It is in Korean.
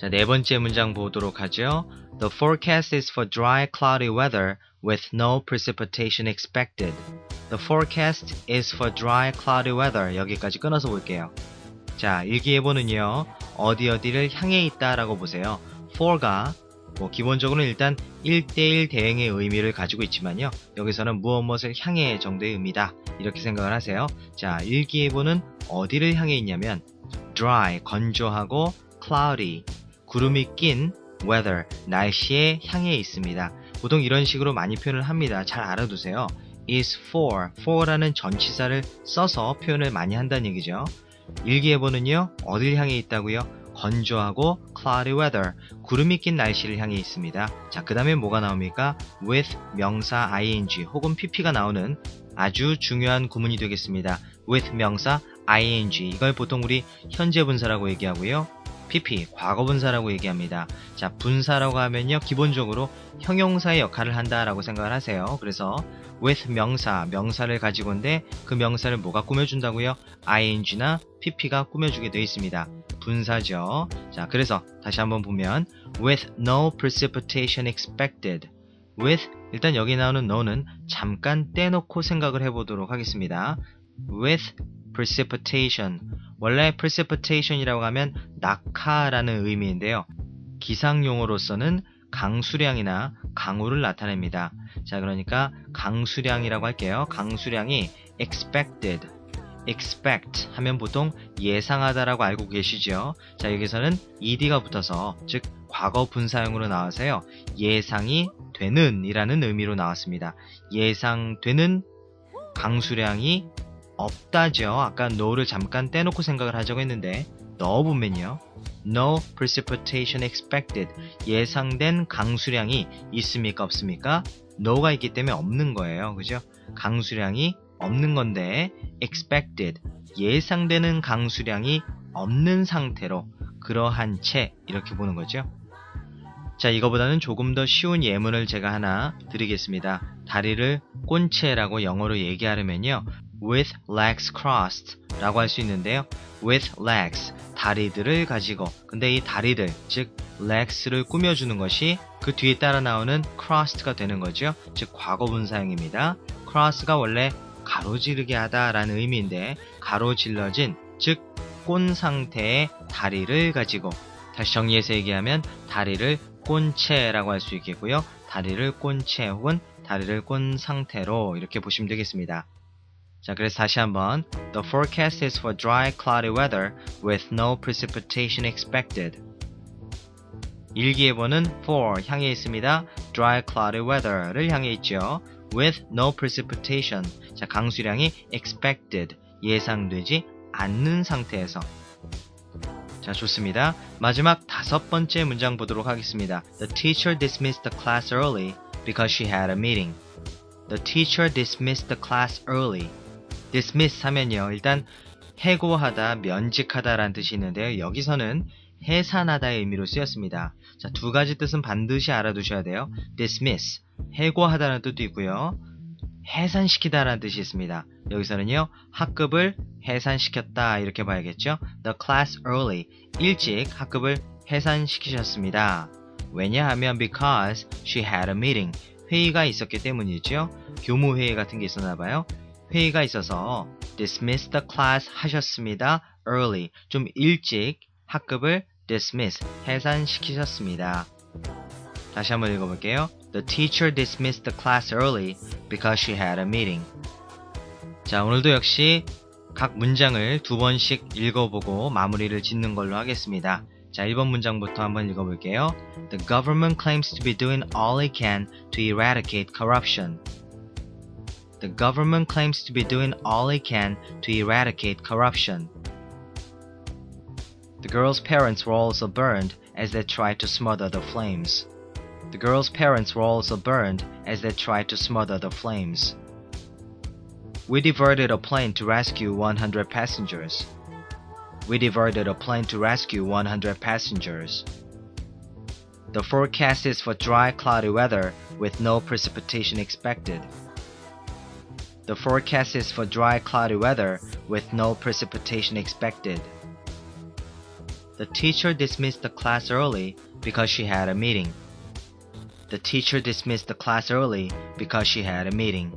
자, 네 번째 문장 보도록 하죠. The forecast is for dry, cloudy weather with no precipitation expected. The forecast is for dry, cloudy weather. 여기까지 끊어서 볼게요. 자, 일기예보는요. 어디 어디를 향해 있다라고 보세요. for가 뭐 기본적으로 일단 1대1 대행의 의미를 가지고 있지만요. 여기서는 무엇 무엇을 향해 정도의 의미다. 이렇게 생각을 하세요. 자, 일기예보는 어디를 향해 있냐면 dry, 건조하고 cloudy, 구름이 낀 weather, 날씨에 향해 있습니다. 보통 이런 식으로 많이 표현을 합니다. 잘 알아두세요. is for, for라는 전치사를 써서 표현을 많이 한다는 얘기죠. 일기예보는요, 어딜 향해 있다고요? 건조하고 cloudy weather, 구름이 낀 날씨를 향해 있습니다. 자, 그 다음에 뭐가 나옵니까? with 명사 ing 혹은 pp가 나오는 아주 중요한 구문이 되겠습니다. with 명사 ing 이걸 보통 우리 현재 분사라고 얘기하고요. Pp 과거 분사라고 얘기합니다. 자 분사라고 하면요 기본적으로 형용사의 역할을 한다라고 생각을 하세요. 그래서 with 명사 명사를 가지고인데 그 명사를 뭐가 꾸며준다고요? ing나 pp가 꾸며주게 되어 있습니다. 분사죠. 자 그래서 다시 한번 보면 with no precipitation expected with 일단 여기 나오는 no는 잠깐 떼놓고 생각을 해보도록 하겠습니다. with precipitation 원래 precipitation이라고 하면 낙하라는 의미인데요. 기상 용어로서는 강수량이나 강우를 나타냅니다. 자, 그러니까 강수량이라고 할게요. 강수량이 expected, expect 하면 보통 예상하다라고 알고 계시죠? 자, 여기서는 ed가 붙어서 즉 과거 분사형으로 나와서요. 예상이 되는 이라는 의미로 나왔습니다. 예상되는 강수량이 없다죠. 아까 no를 잠깐 떼놓고 생각을 하자고 했는데 넣어보면요. No precipitation expected. 예상된 강수량이 있습니까? 없습니까? no가 있기 때문에 없는 거예요. 그죠? 강수량이 없는 건데 expected. 예상되는 강수량이 없는 상태로 그러한 채 이렇게 보는 거죠. 자, 이거보다는 조금 더 쉬운 예문을 제가 하나 드리겠습니다. 다리를 꼰채라고 영어로 얘기하려면요. With legs crossed 라고 할 수 있는데요. with legs, 다리들을 가지고 근데 이 다리들, 즉 legs를 꾸며주는 것이 그 뒤에 따라 나오는 crossed가 되는 거죠. 즉 과거분사형입니다. cross가 원래 가로지르게 하다 라는 의미인데 가로질러진, 즉 꼰 상태의 다리를 가지고 다시 정리해서 얘기하면 다리를 꼰채라고 할 수 있겠고요. 다리를 꼰채 혹은 다리를 꼰 상태로 이렇게 보시면 되겠습니다. 자, 그래서 다시 한번 The forecast is for dry, cloudy weather with no precipitation expected. 일기예보는 for 향해 있습니다. dry, cloudy weather를 향해 있죠. with no precipitation. 자, 강수량이 expected. 예상되지 않는 상태에서. 자, 좋습니다. 마지막 다섯 번째 문장 보도록 하겠습니다. The teacher dismissed the class early because she had a meeting. The teacher dismissed the class early. dismiss 하면요. 일단 해고하다, 면직하다 라는 뜻이 있는데요. 여기서는 해산하다의 의미로 쓰였습니다. 자, 두 가지 뜻은 반드시 알아두셔야 돼요. dismiss, 해고하다는 뜻도 있고요. 해산시키다 라는 뜻이 있습니다. 여기서는요, 학급을 해산시켰다 이렇게 봐야겠죠. The class early, 일찍 학급을 해산시키셨습니다. 왜냐하면 because she had a meeting, 회의가 있었기 때문이죠. 교무회의 같은 게 있었나 봐요. 회의가 있어서 dismiss the class 하셨습니다. early, 좀 일찍 학급을 dismiss, 해산시키셨습니다. 다시 한번 읽어볼게요. The teacher dismissed the class early because she had a meeting. 자, 오늘도 역시 각 문장을 두 번씩 읽어보고 마무리를 짓는 걸로 하겠습니다. 자, 1번 문장부터 한번 읽어볼게요. The government claims to be doing all it can to eradicate corruption. The government claims to be doing all it can to eradicate corruption. The girl's parents were also burned as they tried to smother the flames. The girl's parents were also burned as they tried to smother the flames. We diverted a plane to rescue 100 passengers. We diverted a plane to rescue 100 passengers. The forecast is for dry, cloudy weather with no precipitation expected. The forecast is for dry, cloudy weather with no precipitation expected. The teacher dismissed the class early because she had a meeting. The teacher dismissed the class early because she had a meeting.